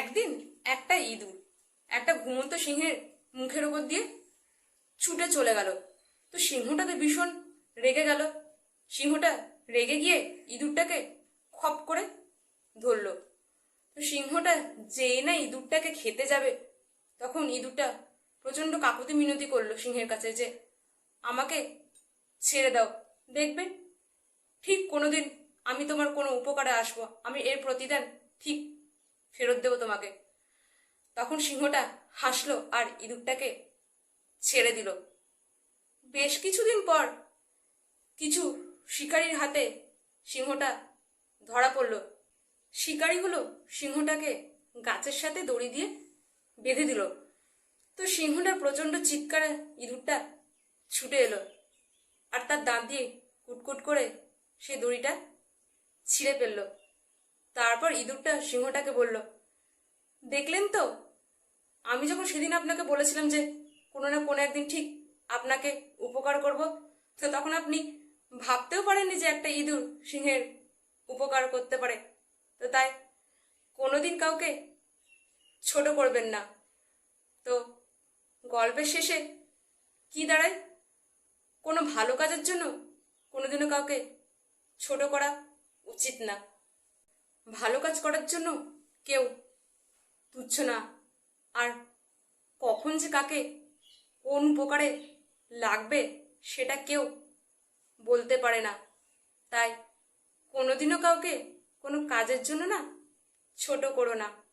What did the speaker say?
একদিন একটা ইঁদুর, একটা ঘুমন্ত সিংহের মুখের ওপর দিয়ে ছুটে চলে গেল। তো সিংহটাতে ভীষণ রেগে গেল। সিংহটা রেগে গিয়ে ইঁদুরটাকে খপ করে ধরলো। তো সিংহটা যেই না ইঁদুরটাকে খেতে যাবে, তখন ইঁদুরটা প্রচণ্ড কাকুতি মিনতি করল সিংহের কাছে যে, আমাকে ছেড়ে দাও। দেখবে, ঠিক কোনোদিন আমি তোমার কোনো উপকারে আসব। আমি এর প্রতিদান ঠিক ফেরত দেবো তোমাকে। তখন সিংহটা হাসলো আর ইঁদুরটাকে ছেড়ে দিল। বেশ কিছুদিন পর কিছু শিকারীর হাতে সিংহটা ধরা পড়ল। শিকারীগুলো সিংহটাকে গাছের সাথে দড়ি দিয়ে বেঁধে দিল। তো সিংহটার প্রচণ্ড চিৎকারে ইঁদুরটা ছুটে এলো আর তার দাঁত দিয়ে কুটকুট করে সে দড়িটা ছিঁড়ে ফেলল। তারপর ইঁদুরটা সিংহটাকে বলল, দেখলেন তো? আমি যখন সেদিন আপনাকে বলেছিলাম যে কোনো না কোনো একদিন ঠিক আপনাকে উপকার করব, তো তখন আপনি ভাবতেও পারেননি যে একটা ইঁদুর সিংহের উপকার করতে পারে। তো তাই কোনোদিন কাউকে ছোট করবেন না। তো গল্পের শেষে কি দাঁড়ায়? কোনো ভালো কাজের জন্য কোনোদিনও কাউকে ছোট করা উচিত না। ভালো কাজ করার জন্য কেউ তুচ্ছ না। আর কখন যে কাকে কোন উপকারে লাগবে সেটা কেউ বলতে পারে না। তাই কোনোদিনও কাউকে কোনো কাজের জন্য না ছোট করো না।